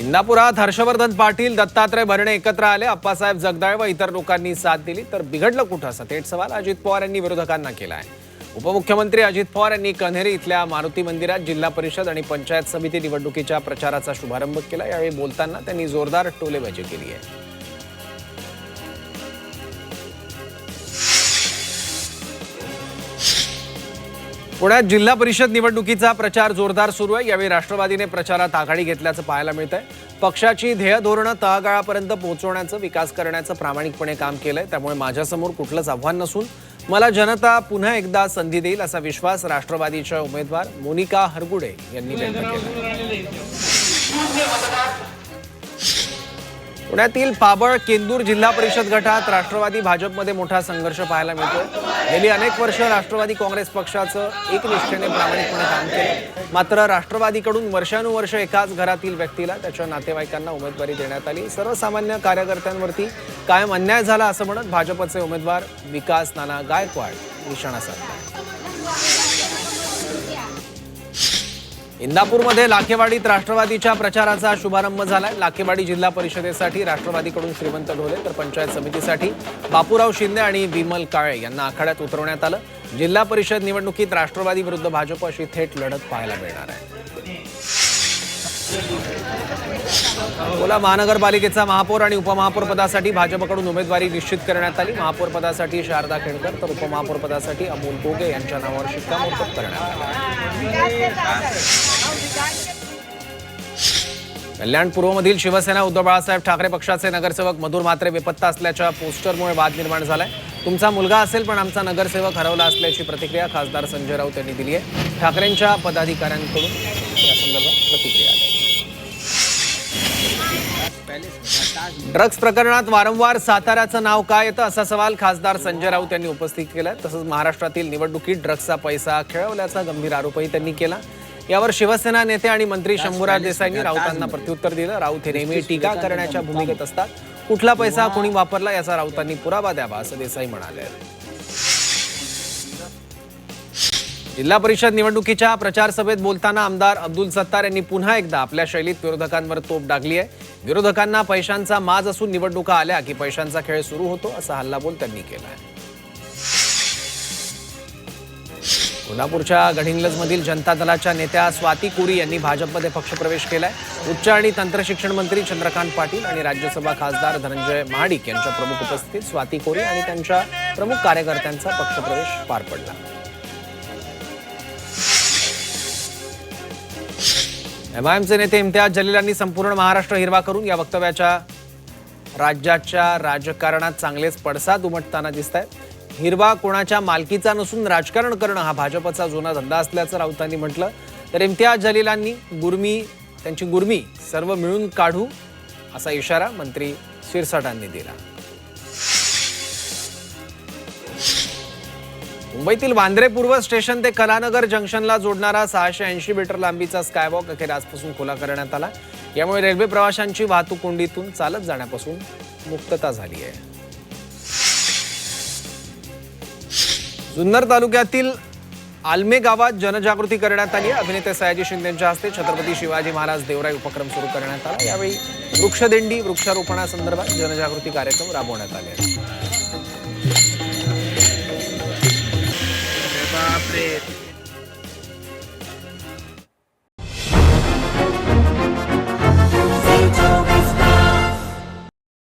इंदापुरात हर्षवर्धन पाटील दत्तात्रय भरणे एकत्र आले. अप्पासाहेब जगदाळे व इतर लोकांनी साथ दिली. तर बिघडलं कुठं असा? थेट सवाल अजित पवार यांनी विरोधकांना केला आहे. उपमुख्यमंत्री अजित पवार यांनी कन्हेरी इथल्या मारुती मंदिरात जिल्हा परिषद आणि पंचायत समिती निवडणुकीच्या प्रचाराचा शुभारंभ केला. यावेळी बोलताना त्यांनी जोरदार टोलेबाजी केली आहे. पुण्यात जिल्हा परिषद निवडणुकीचा प्रचार जोरदार सुरू आहे. यावेळी राष्ट्रवादीने प्रचारात आघाडी घेतल्याचं पाहायला मिळत आहे पक्षाची ध्येय धोरणं तळागाळापर्यंत पोहोचवण्याचं विकास करण्याचं प्रामाणिकपणे काम केलंय. त्यामुळे माझ्यासमोर कुठलंच आव्हान नसून मला जनता पुन्हा एकदा संधी देईल असा विश्वास राष्ट्रवादीच्या उमेदवार मोनिका हरगुडे यांनी व्यक्त केला पुण्यातील पाबळ केंदूर जिल्हा परिषद गटात राष्ट्रवादी भाजपमध्ये मोठा संघर्ष पाहायला मिळतोय. गेली अनेक वर्ष राष्ट्रवादी काँग्रेस पक्षाचं एकनिष्ठेने प्रामाणिकपणे काम केलं. मात्र राष्ट्रवादीकडून वर्षानुवर्ष एकाच घरातील व्यक्तीला त्याच्या नातेवाईकांना उमेदवारी देण्यात आली. सर्वसामान्य कार्यकर्त्यांवरती कायम अन्याय झाला असं म्हणत भाजपचे उमेदवार विकास नाना गायकवाड निशाणा साधला. इंदापूरमध्ये लाखेवाडीत राष्ट्रवादीच्या प्रचाराचा शुभारंभ झालाय. लाखेवाडी जिल्हा परिषदेसाठी राष्ट्रवादीकडून श्रीमंत ढोले तर पंचायत समितीसाठी बापूराव शिंदे आणि विमल काळे यांना आखाड्यात उतरवण्यात आलं. जिल्हा परिषद निवडणुकीत राष्ट्रवादी विरुद्ध भाजप अशी थेट लढत पाहायला मिळणार आहे. अकोला महानगरपालिकेचा महापौर आणि उपमहापौर पदासाठी भाजपकडून उमेदवारी निश्चित करण्यात आली. महापौर पदासाठी शारदा खेडकर तर उपमहापौर पदासाठी अमोल गोगे यांच्या नावावर शिक्कामोर्तब करण्यात कल्याण पूर्वमधील शिवसेना उद्धव बाळासाहेब ठाकरे पक्षाचे नगरसेवक मधुर मात्रे बेपत्ता असल्याच्या पोस्टरमुळे वाद निर्माण झालाय. तुमचा मुलगा असेल पण आमचा नगरसेवक हरवला असल्याची प्रतिक्रिया खासदार संजय राऊत यांनी दिली आहे. ठाकरेंच्या पदाधिकाऱ्यांकडून या संदर्भात प्रतिक्रिया आली. ड्रग्ज प्रकरणात वारंवार साताऱ्याचं नाव काय येतं असा सवाल खासदार संजय राऊत यांनी उपस्थित केला तसंच महाराष्ट्रातील निवडणुकीत ड्रग्जचा पैसा खेळवल्याचा गंभीर आरोपही त्यांनी केला. यावर शिवसेना नेते आणि मंत्री शंभूराज देसाईंनी राऊतांना प्रत्युत्तर दिलं. राऊत हे नेहमी टीका करण्याच्या भूमिकेत असतात. कुठला पैसा कोणी वापरला याचा राऊतांनी पुरावा द्यावा असं देसाई म्हणाले. जिल्हा परिषद निवडणुकीच्या प्रचार सभेत बोलताना आमदार अब्दुल सत्तार यांनी पुन्हा एकदा आपल्या शैलीत विरोधकांवर तोप डागली आहे. विरोधकांना पैशांचा माज असून निवडणुका आल्या की पैशांचा खेळ सुरू होतो असा हल्लाबोल त्यांनी केला आहे. कोल्हापूरच्या गडिंग्लजमधील जनता दलाच्या नेत्या स्वाती कुरी यांनी भाजपमध्ये पक्षप्रवेश केलाय. उच्च आणि तंत्रशिक्षण मंत्री चंद्रकांत पाटील आणि राज्यसभा खासदार धनंजय महाडिक यांच्या प्रमुख उपस्थितीत स्वाती कोरी आणि त्यांच्या प्रमुख कार्यकर्त्यांचा पक्षप्रवेश पार पडला. एमआयएमचे नेते इम्तियाज जलील यांनी संपूर्ण महाराष्ट्र हिरवा करून या वक्तव्याच्या राज्याच्या राजकारणात चांगलेच पडसाद उमटताना दिसत आहेत हिरवा कोणाच्या मालकीचा नसून राजकारण करणं हा भाजपचा जुना धंदा असल्याचं राऊतांनी म्हटलं. तर इम्तियाज जलीलांनी गुरमी त्यांची गुरमी सर्व मिळून काढू असा इशारा मंत्री शिरसाटांनी दिला. मुंबईतील वांद्रे पूर्व स्टेशन ते कलानगर जंक्शनला जोडणारा सहाशे ऐंशी मीटर लांबीचा स्कायवॉक अखेर आजपासून खुला करण्यात आला. यामुळे रेल्वे प्रवाशांची वाहतूक कोंडीतून चालत जाण्यापासून मुक्तता झाली आहे. जुन्नर तालुक्यातील आलमे गावात जनजागृती करण्यात आली अभिनेते सयाजी शिंदेच्या हस्ते छत्रपती शिवाजी महाराज देवराई उपक्रम सुरू करण्यात आला. यावेळी वृक्षदिंडी वृक्षारोपणासंदर्भात जनजागृती कार्यक्रम राबवण्यात आले आहेत बापरे